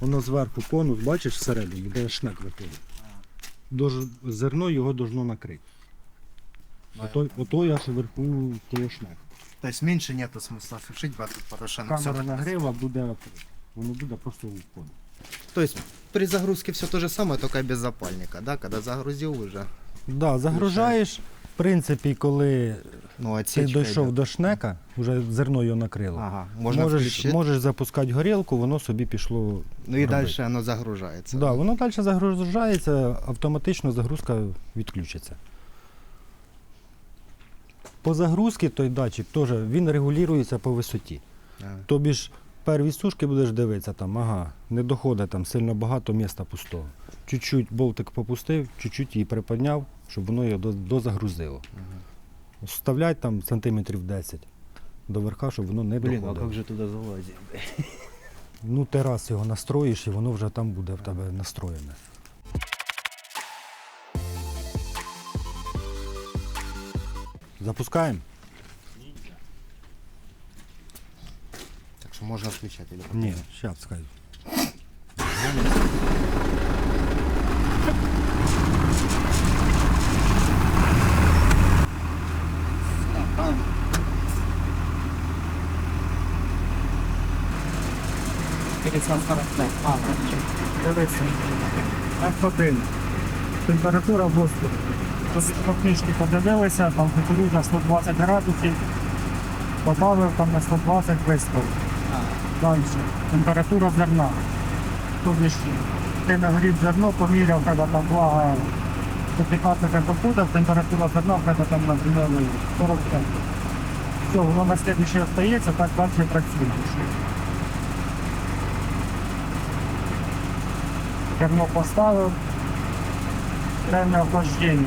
Воно зверху конус, бачиш всередині, де шнек виходить. Дож... Зерно його должно накрити. Ото, ото я ж вверху коло шнек. То есть меньше нету смысла сушить, бо тут порошено. Камера нагріва буде, воно буде просто у кону. То есть при загрузке все то же самое, только без запальника, да? Когда загрузил уже. Да, загружаєш, в принципі, коли Ну, ти дійшов до шнека, вже зерно його накрило. Ага, можно можеш, можеш запускати горілку, воно собі пішло. Ну и робити. дальше оно загружается. Да, воно далі загружається, автоматично загрузка відключиться. По загрузці той датчик теж він регулюється по висоті. А. Тобі ж перві сушки будеш дивитися, там, ага, не доходить там сильно багато міста пустого. Чуть-чуть болтик попустив, чуть-чуть її приподняв, щоб воно його до- дозагрузило. Вставлять там сантиметрів 10 до верха, щоб воно не Блин, а доходило. как же туда залазить? Ну, ти раз його настроїш і воно вже там буде в тебе настроєне. Запускаємо? Так что можно включать или Ні, зараз скажу. Дивіться. F1. Температура воздуху. По книжки подивилися, там кукурудза 120 градусів. Добавив там на 120 виставив. Далі. Температура зерна. Тобто ти нагрів зерно, поміряв, коли там влага до 15 температура зерна, коли там наприклад 45. Все, воно на слідуючий остається, так далі працює. Зерно поставив, певне охлаждення.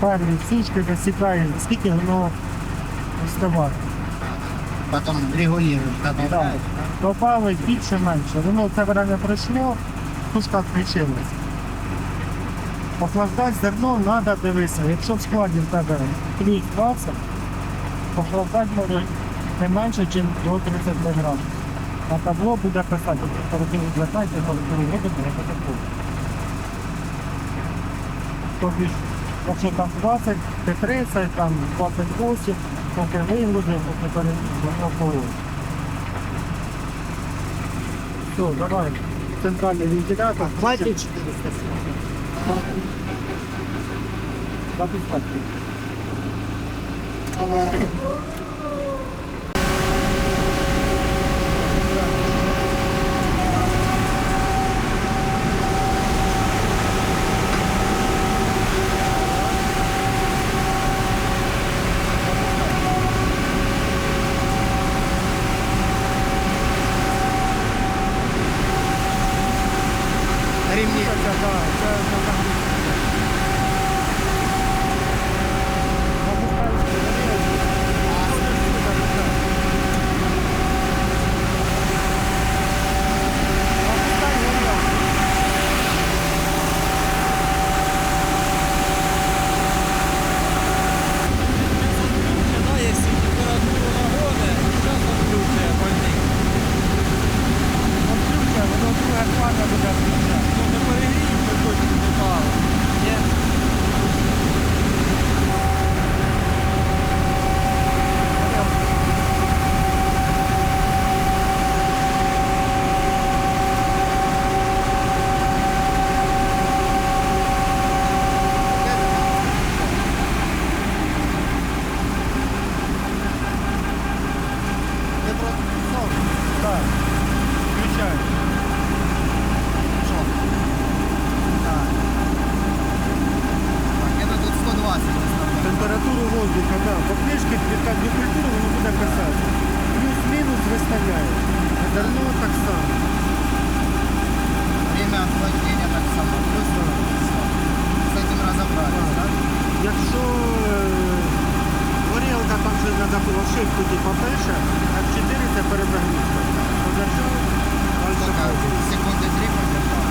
Перві сучки засікає, скільки воно вставати. Регулируешь, да, Так. Добавить більше менше. Воно це время пройшло, сушка включилась. Охлаждати зерно треба дивитися. Якщо в складі в тебе плюс 20, охлаждати може не менше, ніж до 32 градусів. На табло буде писати, температуру 12, температуру воду, температуру. Тобто, ж, якщо там 20, ти 30, там 28, поки вигрузив, поки перейшов. Все, давай. Центральний вентилятор. Хватит 400. تحريمية Запускать. Ремни. Включаю. Это тут 120 выставляю. Температуру воздуха, да. По книжці відкат до культури воно буде писати. Плюс-мінус виставляє. Зерно так само. Время охлаждения так само. Плюс всё. С этим разобрались, да? Якщо е, горілка там вже треба було шибку типу пише, а 4 це перезагрузка. Подержав, пробуй. три подержал.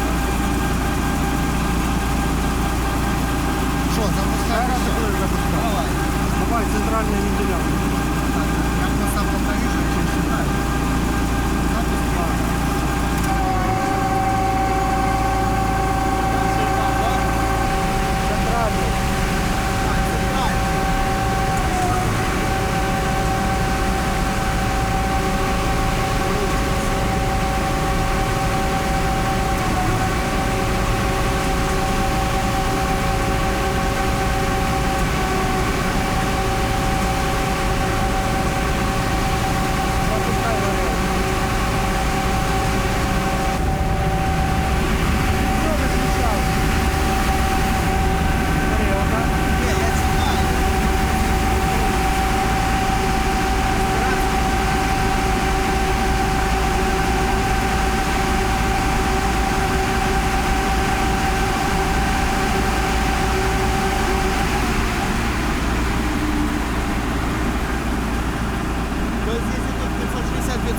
Що, запускаємо? Зараз всё? запускати. Давай. Давай центральний вентилятор. Так, Я просто там что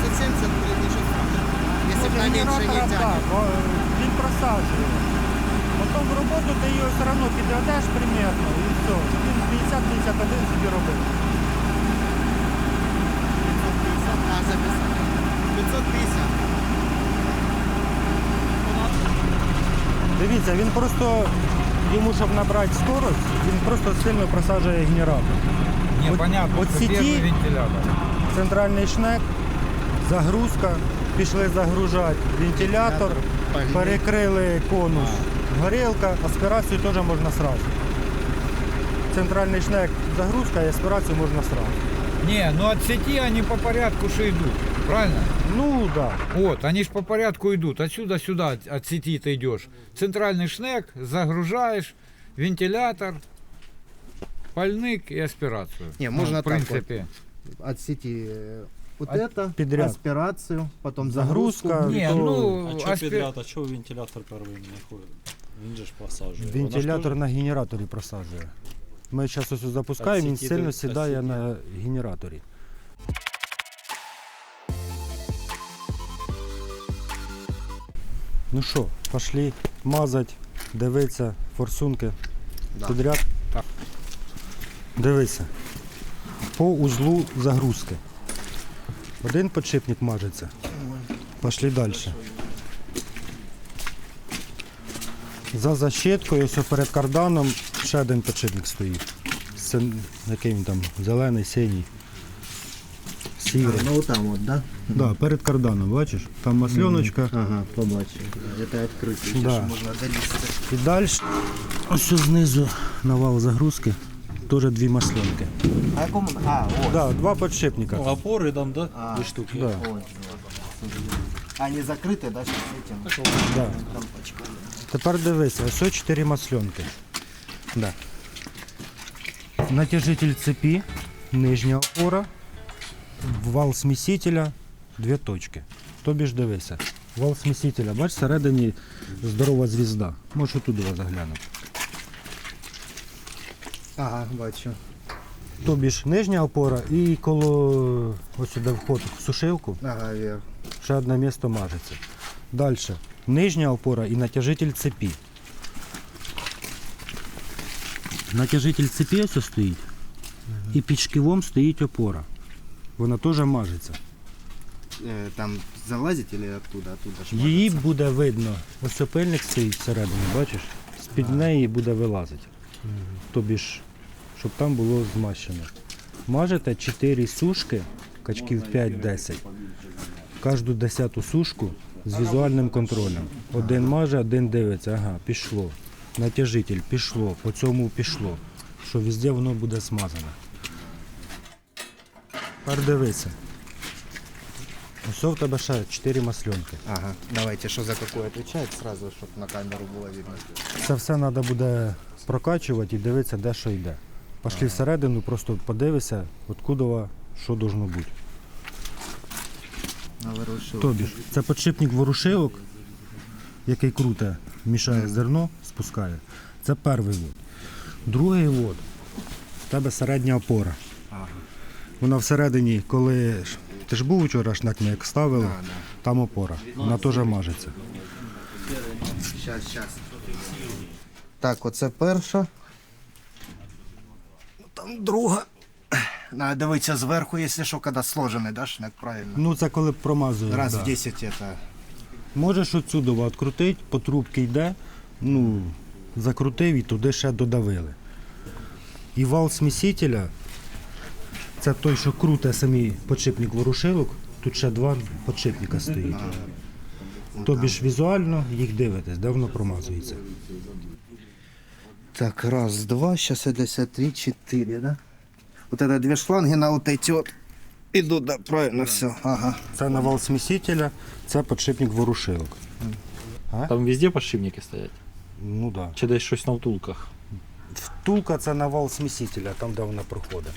Це 70 будет не 16. Если не тянет. Він э, просаджує. Потім в роботу ти його все одно підглядаєш примерно і все. Він 50-51 собі робить. 550 на записати. 550. Дивіться, він просто, йому щоб набрати скорость, він просто сильно просаджує генератор. Не, От- понятно, от. Центральний шнек загрузка, пішли загружати вентилятор, Пальник. перекрили конус, горілка, аспірацію теж можна сразу. Центральний шнек загрузка і аспірацію можна сразу. Не, ну от сети они по порядку же идут, правильно? Ну так. Да. Вот, они ж по порядку идут. Отсюда сюда от- от сети ты идешь. Центральный шнек, загружаешь, вентилятор, пальник и аспирацию. Не, Ну, можно в так вот. принципе. От сети э, вот От- это, подряд. аспирацию, потом Загрузка. загрузку. Не, то- ну, А чого аспи- підряд, а чого вентилятор перший не ходить? Він же ж просаджує. Вентилятор на генераторі просаджує. Ми зараз ось запускаємо, він сильно сідає на генераторі. Ну що, пішли мазати, дивитися, форсунки. Да. Підряд. Так. Дивися. По узлу загрузки. Один подшипник мажеться. Пішли далі. За защиткою, ось перед карданом, ще один подшипник стоїть. Це який він там, зелений, синій. Сірий. Ну там вот, да? Да, перед карданом, бачиш? Там масленочка. Ага, побачив. Это открытие, Да. да. можна залізти. І далі, ось знизу на вал загрузки, теж дві масленки. А якому? А, ось. Да, два подшипника. Ну, опори там, да? А. Дві штуки. Да, Ось. А, не закрыты, да, сейчас этим? да. Лампочка. Тепер дивися, ось ось чотири масленки. Да. Натяжитель цепі, нижня опора, вал смісителя, дві точки. Тобі ж дивися. Вал смісителя, бач, всередині здорова звізда. Можеш туди заглянути. Ага, бачу. Тобі ж нижня опора і коло ось сюди вход в сушилку, Ага, вверх. ще одне місто мажеться. Далі. Нижня опора і натяжитель цепі. Натяжитель цепі ось стоїть. І під шківом стоїть опора. Вона теж мажеться. Э, там залазить или оттуда? Оттуда ж Її буде видно. Ось опильник стоїть всередині, бачиш? З-під неї буде вилазити. Тобі ж, щоб там було змащено. Мажете 4 сушки, качків 5-10. Кожну десяту сушку з візуальним контролем. Один маже, один дивиться, ага, пішло. Натяжитель пішло, по цьому пішло. Що везде воно буде смазане. Тепер дивися. Ось в тебе ще 4 масленки. Ага, давайте, что за какой отвечает сразу, чтобы на камеру было видно. Це все треба буде прокачувати і дивитися, де що йде. Пішли всередину, просто подивися, откуда що должно бути. Тобі ж, це підшипник ворушилок, який круте, мішає зерно, спускає. Це перший вод. Другий вод, в тебе середня опора. Вона всередині, коли ж- ти ж був вчора шнек, ми як ставили, да. там опора. Вона теж мажеться. Сейчас, сейчас. Так, оце перша. Там друга. Надо дивитися зверху, якщо що, коли сложений, да, шнек, правильно? Ну це коли промазує. Раз да. в 10 это. Можеш отсюди відкрутити, по трубці йде, ну, закрутив і туди ще додавили. І вал смісителя, це той, що круте самі подшипник ворушилок, тут ще два подшипника стоїть. Тобі ж візуально їх дивитесь, де воно промазується. Так, раз, два, сейчас это три, четыре, да? Вот это две шланги на вот эти вот идут, да, правильно все. Ага. Це на вал смісителя, це подшипник ворушилок. Там везде подшипники стоять? Ну так. Да. Чи десь щось на втулках? Втулка це на вал смісителя, там де вона проходить.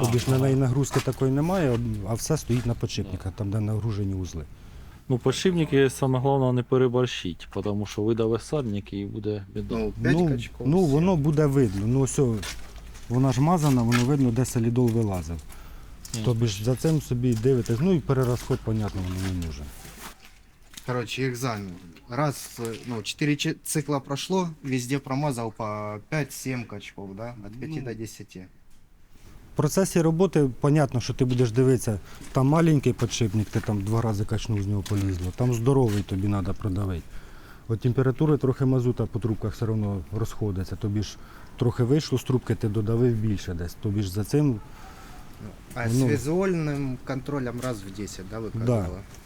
Тобі ж на неї нагрузки такої немає, а все стоїть на подшипниках, там де нагружені узли. Ну, подшипники саме головне не переборщить, тому що видаве садник і буде біда. Ну, ну, ну воно буде видно. Ну ось вона ж мазана, воно видно, де солідол вилазив. Тобі ж за цим собі дивитесь, ну і перерозход, понятно, воно не нужен. короче, экзамен Раз, э, ну, 4 цикла прошло, везде промазал по 5-7 качков, да, от 5 до 10. В процесі роботи, понятно, що ти будеш дивитися, там маленький підшипник, ти там два рази качнув з нього полізло, там здоровий тобі треба продавити. От температури трохи мазута по трубках все одно розходиться. Тобі ж трохи вийшло з трубки, ти додавив більше десь. Тобі ж за цим А Ну. с визуальным контролем раз в 10, да, выказывала? С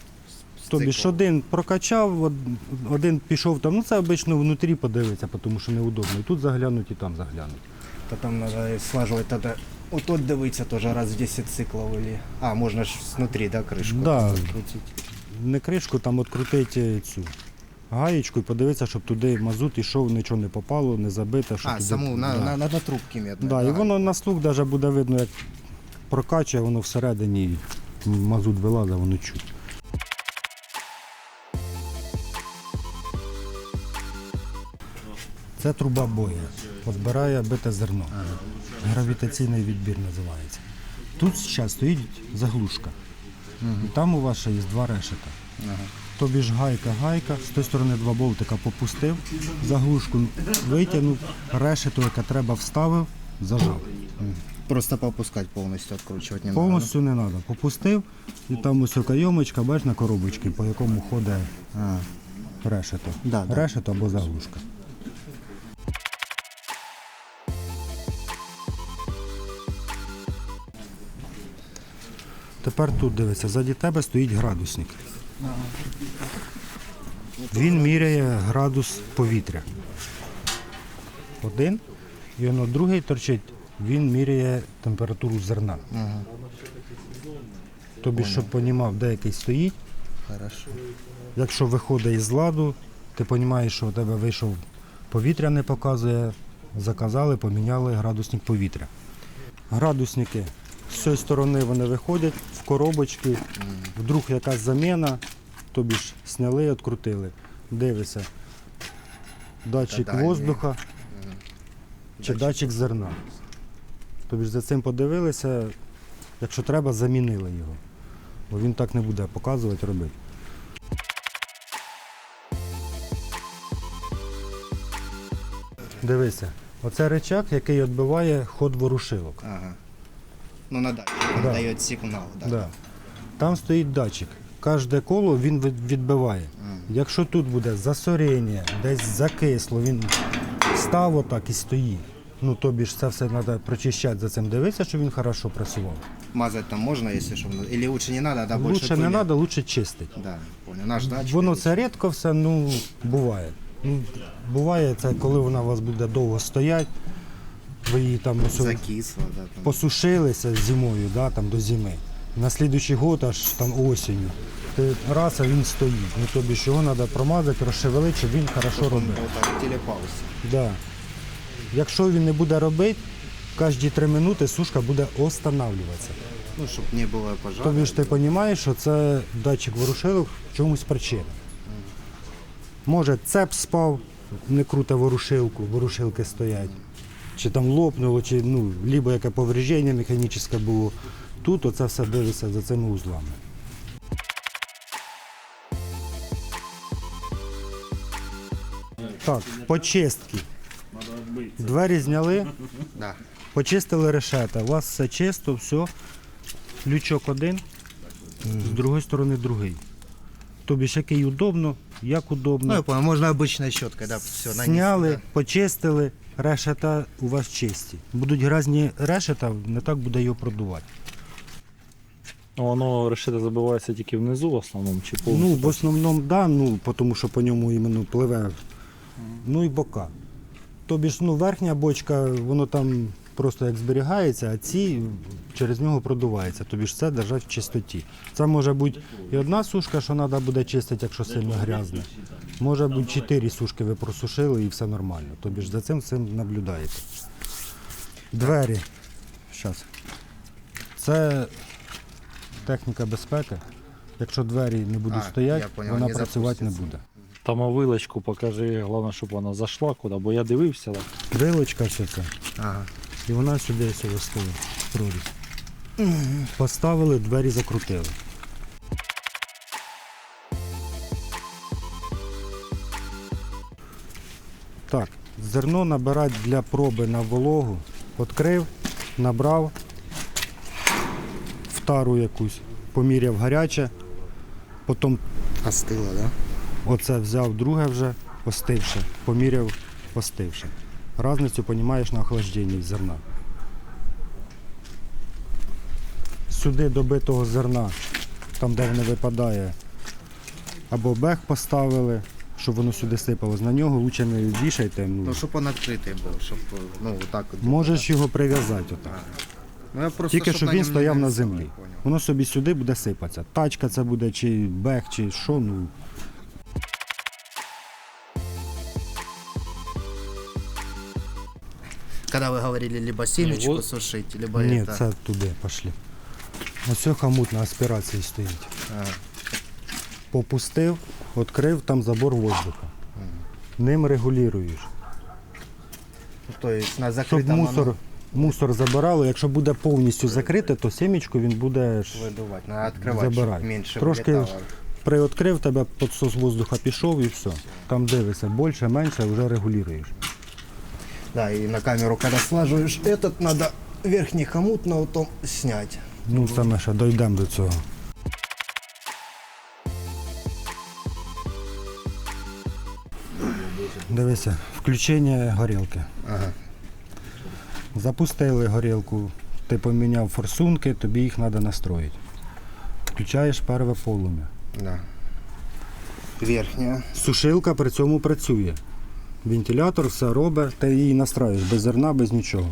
Тобі ж один прокачав, один пішов там, ну це обично внутрі подивиться, тому що неудобно. І тут заглянуть, і там заглянуть. То там надо слаживать тогда. Вот тут дивиться тоже раз в 10 циклов или... А, можно ж снутри, да, крышку Да. закрутить. Не кришку, там відкрутити цю гаєчку і подивитися, щоб туди мазут ішов, нічого не попало, не забите. Щоб А, туди... саму на, да. на, на, на трубке медной. Да, і воно на слух навіть буде видно, як прокачує, воно всередині мазут вилазить, воно чуть. Це труба боя. Позбирає бите зерно. Гравітаційний відбір називається. Тут зараз стоїть заглушка. І там у вас ще є два решета. Тобі ж гайка, гайка, з тої сторони два болтика попустив, заглушку витягнув, решету, яке треба, вставив, зажав. Просто попускать полностью откручивать не Повністю не треба. Попустив, і там ось кайомочка, бачиш на коробочці, по якому ходить надо. решето. Да, да. Решето або заглушка. Тепер тут дивиться, ззаді тебе стоїть градусник. Він міряє градус повітря. Один, і воно другий торчить, він міряє температуру зерна. Ага. Тобі, щоб понімав, де який стоїть, Хорошо. Якщо виходить із ладу, ти розумієш, що у тебе вийшов повітря не показує, заказали, поміняли градусник повітря. Градусники з цієї сторони вони виходять в коробочки, вдруг якась заміна, тобі ж сняли, відкрутили. Дивишся, датчик Та дальній. воздуха чи датчик зерна. Тобі ж за цим подивилися, якщо треба, замінили його. Бо він так не буде показувати, робити. Дивися, оце речак, який відбиває ход ворушилок. Ага. Ну, на датчик Да. дает сигнал, да. Да. Там стоїть датчик. Кожне коло він від- відбиває. Якщо тут буде засорення, десь закисло, він став отак і стоїть. Ну тобі ж це все треба прочищати за цим. Дивися, щоб він хорошо працював. Мазать там можно, если что. Или лучше не надо, да, больше Лучше не треба, лучше чистити. Да, понял. Наш датчик. Воно це рідко все, ну буває. Ну, буває це, коли вона у вас буде довго стояти, ви її там ось закисло, да. Там. посушилися зимою, да, там до зими. На слідуючий год аж там осінню. Ти раз, а він стоїть. Ну тобі ж його треба промазати, розшевелити, щоб він хорошо робив. Да. Якщо він не буде робити, кожні три минути сушка буде останавливатися. Ну, чтобы не было пожара. Тобі ж ти розумієш, що це датчик ворушилок в чомусь причина. Може цеп спав, не круте ворушилку, ворушилки стоять. Чи там лопнуло, чи ну, либо яке повреждення механічне було. Тут оце все дивиться за цими узлами. Так, почистки. Двері зняли, почистили решета. У вас все чисто, все. Лючок один, з другої сторони другий. Тобі ж який удобно, як Ну, удобно. я понял, можно обычной щеткой, да, все Сняли, почистили, решета у вас чисті. Будуть грязні решета, не так буде його продувати. Ну, Воно решета забивається тільки внизу в основному чи повністю. Ну, в основному, да, ну, тому що по ньому іменно пливе. Ну і бока. Тобі ж ну, верхня бочка, воно там просто як зберігається, а ці через нього продувається. Тобі ж це держать в чистоті. Це може бути і одна сушка, що треба буде чистити, якщо сильно грязне. Може бути чотири сушки ви просушили і все нормально. Тобі ж за цим всім наблюдаєте. Двері. Щас. Це техніка безпеки. Якщо двері не будуть А, стояти, я понял, вона не працювати не запуститься. буде. Там вилочку покажи, головне, щоб вона зайшла куди, бо я дивився. Так. Вилочка все це. Ага. І вона сюди сюди прорізь. Поставили, двері закрутили. Так, зерно набирати для проби на вологу. Открив, набрав в тару якусь, поміряв гаряче, потім остило, да? оце взяв друге вже, остивше, поміряв, остивше. Разницю розумієш на охлажденні зерна. Сюди до битого зерна, там де воно випадає, або бег поставили, щоб воно сюди сипалось. На нього лучше не вішайте. Ну, Ну, щоб він відкритий був, щоб, ну, отак от. можеш його прив'язати отак. Ну, я просто, Тільки щоб він стояв на землі. Воно собі сюди буде сипатися. Тачка це буде, чи бег, чи що. Ну, Когда вы говорили, либо семечку вот. сушить, либо ні, это... це туди пішли. Ось хомут на аспірації стоїть. А, Попустив, відкрив, там забор воздуха. Ним регулюєш. то есть на Щоб закрытом мусор, мусор забирало. Якщо буде повністю закрите, то сімечку він буде ж выдувать, надо открывать, чтобы забирати. меньше Трошки вылетало. приоткрив, тебе підсос воздуха пішов і все. Там дивишся, більше, менше, вже регулюєш. Да, и на камеру, когда слаживаешь этот, надо верхний хомут на утом снять. Ну, саме ще дійдемо до цього. Дивися, включення горілки. Ага. Запустили горілку, ти поміняв форсунки, тобі їх треба настроїти. Включаєш перве полум'я. Да. Верхняя. Сушилка при цьому працює. Вентилятор все робить, ти її настраюєш без зерна, без нічого.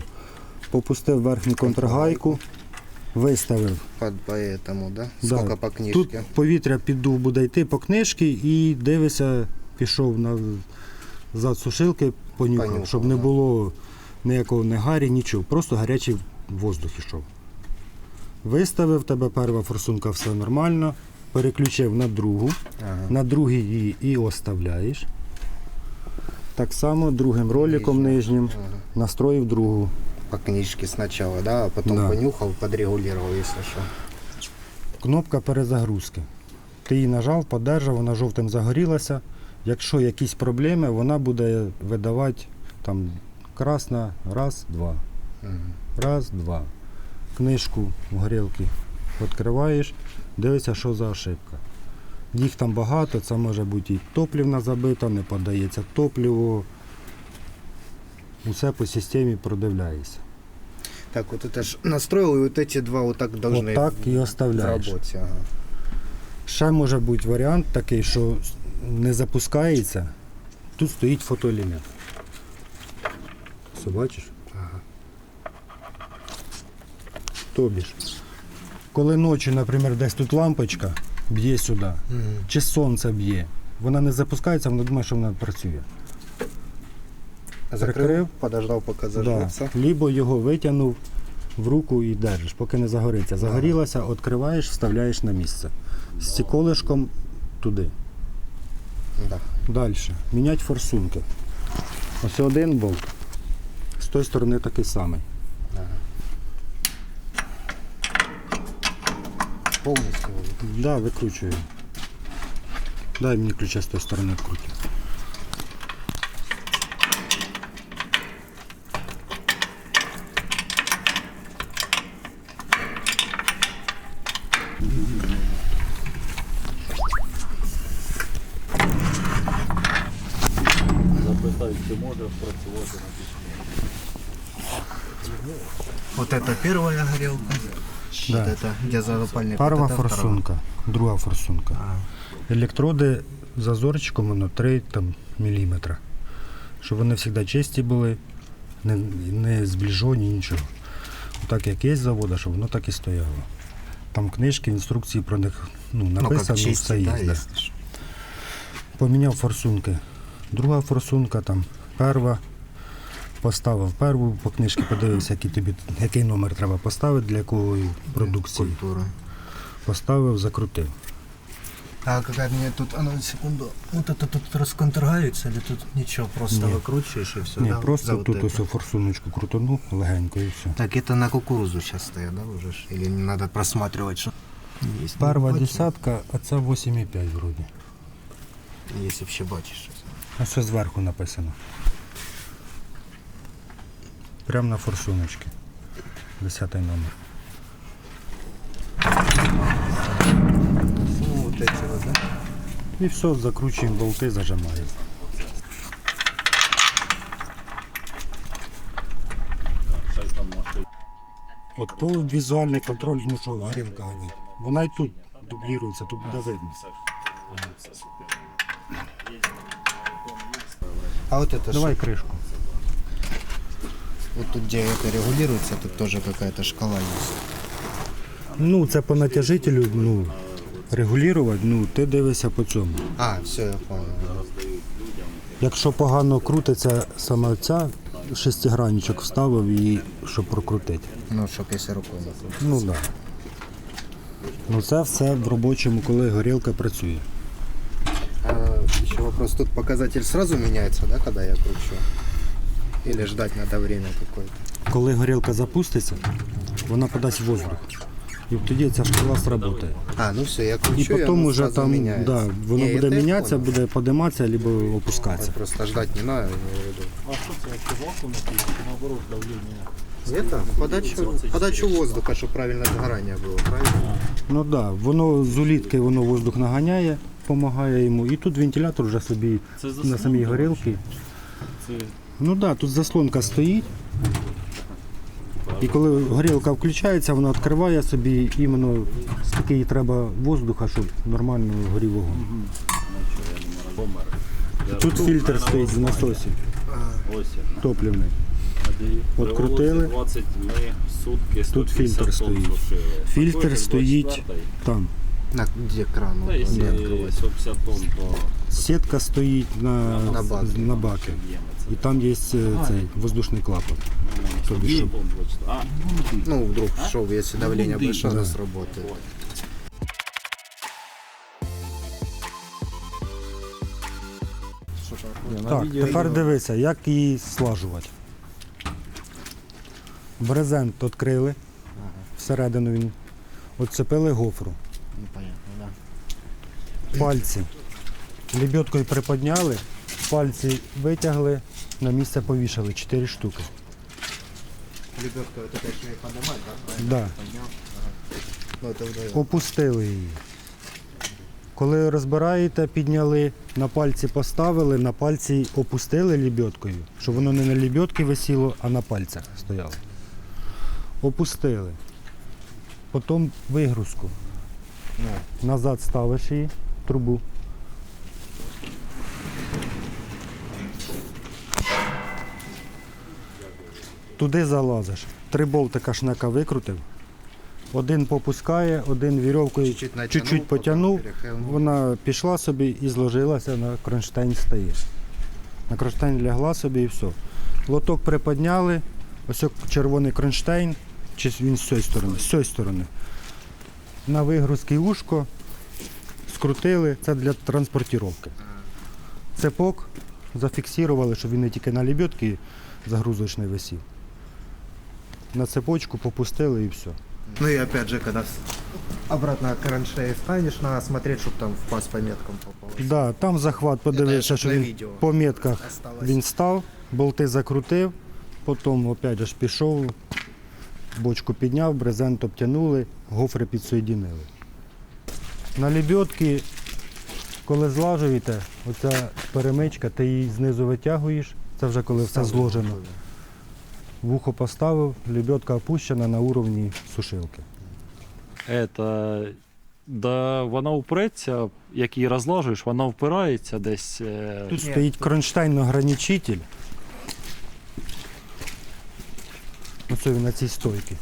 Попустив верхню контргайку, виставив. По этому, да? Да. По книжке? Тут повітря піддув буде йти по книжці і дивися, пішов на зад сушилки, понюхав, Понюхав, щоб не да. було ніякого не гарі, нічого. Просто гарячий воздух ішов. Виставив тебе перша форсунка, все нормально. Переключив на другу, Ага. на другій її і оставляєш. Так само другим роликом нижнім настроїв другу. По книжке сначала, да, а потом Да. понюхал, подрегулировал, если что. Кнопка перезагрузки. Ти її нажав, подержав, вона жовтим загорілася. Якщо якісь проблеми, вона буде видавати там красна, раз, два. Раз, два. Книжку в горілки відкриваєш, дивишся, що за ошибка. Їх там багато, це може бути і топлівна забита, не подається топливо. Усе по системі продивляєшся. Так, вот это ж настроил, и вот эти два вот так должны Отак і в оставляєш. работе. Ага. Ще може бути варіант такий, що не запускається. Тут стоїть фотоелемент. Все бачиш? Ага. Тобі ж. Коли ночі, наприклад, десь тут лампочка б'є сюди, чи сонце б'є, вона не запускається, вона думає, що вона працює. Закрыл, Прикрив. подождал, пока Да. зажжется. Лібо його витягнув в руку і держиш, поки не загориться. Загорілася, відкриваєш, вставляєш на місце. З стіколишком туди. Да. Далі. Міняти форсунки. Ось один болт. З тої сторони такий самий. Полностью. Так, да, викручую. Дай мені ключа з тої сторони відкрути. Запитаю, чи може працювати на пічні. Вот это первая горелка. Да. Вот это газоопальник. Перша вот форсунка, друга форсунка. А, Електроди зазорчиком воно 3 там, міліметра. Щоб вони завжди чисті були, не, не зближені, нічого. Так як є з заводу, щоб воно так і стояло. Там книжки, інструкції про них ну, Ну, как все є. да, да. Поміняв форсунки. Друга форсунка, там, перша. Поставив перву, по книжці подивився, який, тобі, який номер треба поставити для якої продукції. Культура. Поставив, закрутив. А какая мне тут, а ну секунду, вот это тут расконтрагается или тут ничего, просто Ні. выкручиваешь и все, Ні, да? просто За вот тут это. ось форсуночку крутанув легенько і все. Так, это на кукурузу сейчас стоят, да, уже? ж? Или надо просматривать, что? Есть, Перша бачу. десятка, а це 8,5 вроді. Если вообще бачишь. А все зверху написано. Прямо на форсуночці. Десятий номер. Ну? І все, закручуємо болти, зажимаємо. От то візуальний контроль, ну що горілка горить. Вона і тут дублірується, тут буде видно. А вот это Давай кришку. Вот тут, где это регулируется, тут тоже какая-то шкала есть. Ну, це по натяжителю, ну, регулювати, ну, ти дивишся по цьому. А, все, я понял. Якщо погано крутиться саме ця шестигранничок вставив і щоб прокрутити. Ну, чтоб если рукой накрутить. Ну так. Да. Ну це все в робочому, коли горілка працює. А, еще вопрос, тут показатель сразу меняется, да, когда я кручу? Или ждать надо время какое-то? Коли горілка запуститься, вона подасть воздух. І тоді ця шкала сработає. А, ну все, я кручу, І и потім оно уже сразу там меняется. да, воно Не, буде это я мінятися, понял. буде подиматися або опускатися. Просто ждать не надо, я имею в виду. А що це, як вакуум якийсь, наоборот, давлення? Это подачу, подачу воздуха, чтобы правильно сгорание было, правильно? Ну так, да, воно з улітки воно воздух наганяє, допомагає йому. І тут вентилятор вже собі Це на заслонка, самій горілці. Це Ну так, да, тут заслонка стоїть. І коли горілка включається, вона відкриває собі іменно скільки їй треба воздуха, щоб нормально горів вогонь. Тут фільтр стоїть в насосі топливний. От Открутили. 20 ми в сутки 150 Тут фільтр стоїть. Фільтр стоїть там. На, где кран? Открывать. 150 тонн, то Сітка стоїть на, На баки. на баки. І там є е, цей воздушний клапан. Тобі що? тонн 20. А, Ну, вдруг шоу, если давление Ну, большое, да. оно. Так, тепер дивися, як її слажувати. Брезент відкрили, всередину він. Оцепили гофру. Пальці. Лебедкою приподняли, пальці витягли, на місце повішали 4 штуки. Лебедка вот это еще и поднимать, да? правильно? Да. Поднял. Ага. Ну, это. Опустили її. Коли розбираєте, підняли, на пальці поставили, на пальці опустили лебедкою, щоб воно не на лебедці висіло, а на пальцях стояло. Опустили. Потім вигрузку. Ну, Назад ставиш її, трубу. Туди залазиш. Три болтика шнека викрутив. Один попускає, один вірьовкою Чуть-чуть потягнув. Вона пішла собі і зложилася на кронштейн стає. На кронштейн лягла собі і все. Лоток приподняли, ось червоний кронштейн, чи він з цієї сторони, з цієї сторони. На вигрузки ушко скрутили, це для транспортування. Цепок зафіксували, щоб він не тільки на лебедці загрузочний висів. На цепочку попустили і все. Ну и опять же, когда обратно кронштейн станешь, надо смотреть, чтобы там в пас по меткам попалось. Да, там захват подивився, що на він відео. по метках Осталось. він став, болти закрутив, потім опять же ж пішов, бочку підняв, брезент обтянули, гофри підсоєдинили. На лебедки, коли злажуєте, оця перемичка, ти її знизу витягуєш, це вже коли все зложено. Вухо поставив, лебедка опущена на уровні сушилки. Это, да, вона упреться, як її розлажуєш, вона впирається десь. е, Тут стоїть кронштейн-ограничитель. Оце він на цій стойці.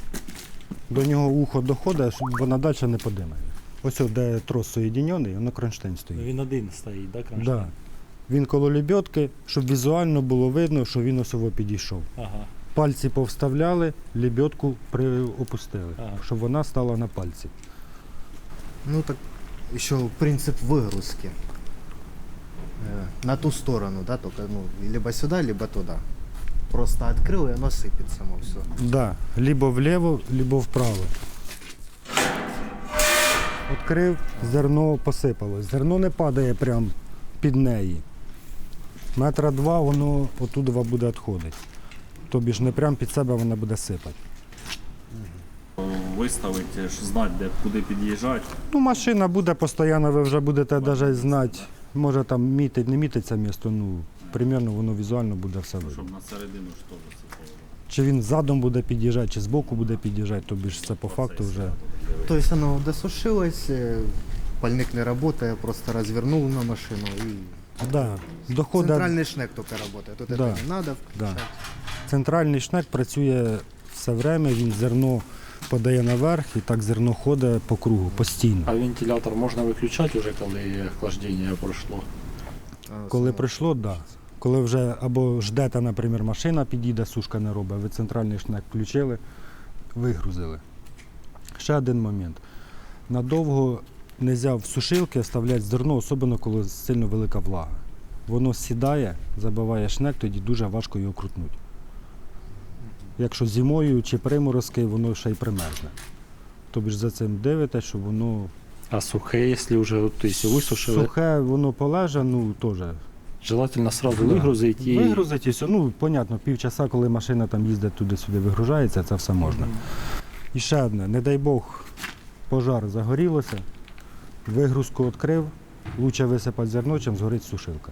До нього ухо доходить, щоб вона далі не подиме. Ось от, де трос соєдинений, воно кронштейн стоїть. Він один стоїть, да, кронштейн? Да. Він коло лебедки, щоб візуально було видно, що він осово підійшов. Ага Пальці повставляли, лебедку при... опустили, Ага. щоб вона стала на пальці. Ну так еще принцип выгрузки. Э, На ту сторону, да, только ну, либо сюда, либо туда. Просто открыл, и оно сыпет само все. Да, либо вліво, либо вправо. Відкрив, зерно посипалось. Зерно не падає прямо під неї. Метра два воно отудова буде відходити. Тобі ж не прямо під себе вона буде сипати. Виставити, знати, де куди під'їжджати. Ну, машина буде постійно, ви вже будете навіть знати. Може там мітить, не мітиться місто, ну, примерно воно візуально буде все видно. Щоб на середину ж теж засипало. Чи він задом буде під'їжджати, чи збоку буде під'їжджати, тобі ж це по факту вже. То есть оно досушилось, э, пальник не работает, просто развернул на машину и Да, доходить. центральный шнек только работает. Вот Да. не надо Да. Центральний шнек працює все время, він зерно подає наверх і так зерно ходить по кругу постійно. А вентилятор можна виключати вже, коли охлаждення пройшло. Коли само. прийшло, так. Да. Коли вже або ждете, наприклад, машина підійде, сушка не робить, ви центральний шнек включили, вигрузили. Ще один момент. Надовго не можна в сушилки вставляти зерно, особливо коли сильно велика влага. Воно сідає, забиває шнек, тоді дуже важко його крутнути. Якщо зимою чи приморозки, воно ще й примерзне. Тобі ж за цим дивитесь, щоб воно А сухе, якщо вже тобто, висушили, сухе, воно полеже, ну теж желательно сразу Да. вигрузити і Вигрузить і все. Ну, понятно, півчаса, коли машина там їздить туди-сюди, вигружається, це все можна. І ще одне, не дай Бог, пожар загорілося, вигрузку відкрив, лучше висипати зерно, чим згорить сушилка.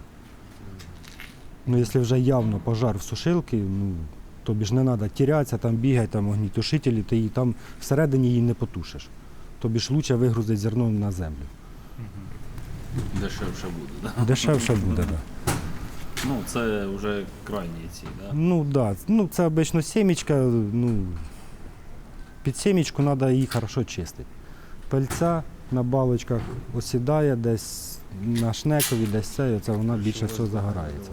Ну, якщо вже явно пожар в сушилці, ну, тобі ж не треба тірятися, там бігати, там огнітушителі, ти її там всередині її не потушиш. Тобі ж лучше вигрузити зерно на землю. Дешевше буде. Да? Дешевше буде, так. Ну, це вже крайні ці, да? Ну да, ну це обично сімечка, ну під сімечку треба її хорошо чистити. Пельця на балочках осідає десь на шнекові, десь це, і це вона більше все загорається.